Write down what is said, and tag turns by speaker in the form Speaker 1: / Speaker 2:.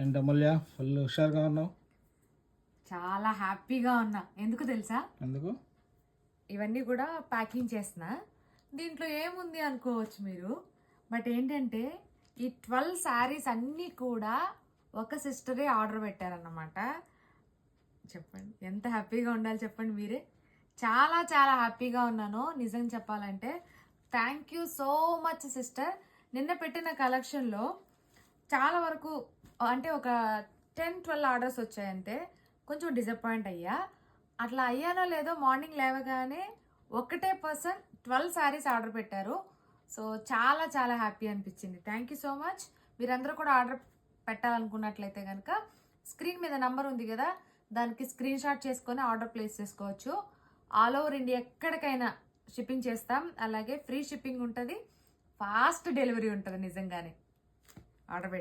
Speaker 1: ఏంటి అమూల్య ఫుల్ హుషారుగా ఉన్నావు?
Speaker 2: చాలా హ్యాపీగా ఉన్నా. ఎందుకు తెలుసా?
Speaker 1: ఎందుకు?
Speaker 2: ఇవన్నీ కూడా ప్యాకింగ్ చేసిన దీంట్లో ఏముంది అనుకోవచ్చు మీరు? బట్ ఏంటంటే ఈ ట్వెల్వ్ శారీస్ అన్నీ కూడా ఒక సిస్టరే ఆర్డర్ పెట్టారన్నమాట. చెప్పండి. ఎంత హ్యాపీగా ఉండాలి చెప్పండి మీరే. చాలా చాలా హ్యాపీగా ఉన్నాను. నిజం చెప్పాలంటే thank you so much sister నిన్న పెట్టిన కలెక్షన్లో చాలా వరకు అంటే ఒక టెన్ ట్వెల్వ్ ఆర్డర్స్ వచ్చాయంతే కొంచెం డిసప్పాయింట్ అయ్యా. అట్లా అయ్యానో లేదో మార్నింగ్ లేవగానే ఒకటే పర్సన్ ట్వెల్వ్ శారీస్ ఆర్డర్ పెట్టారు. సో చాలా చాలా హ్యాపీ అనిపించింది. థ్యాంక్ యూ సో మచ్ మీరందరూ కూడా ఆర్డర్ పెట్టాలనుకున్నట్లయితే కనుక స్క్రీన్ మీద నంబర్ ఉంది కదా దానికి స్క్రీన్ షాట్ చేసుకొని ఆర్డర్ ప్లేస్ చేసుకోవచ్చు. ఆల్ ఓవర్ ఇండియా ఎక్కడికైనా షిప్పింగ్ చేస్తాం. అలాగే ఫ్రీ షిప్పింగ్ ఉంటుంది. ఫాస్ట్ డెలివరీ ఉంటుంది నిజంగానే. ఆర్డర్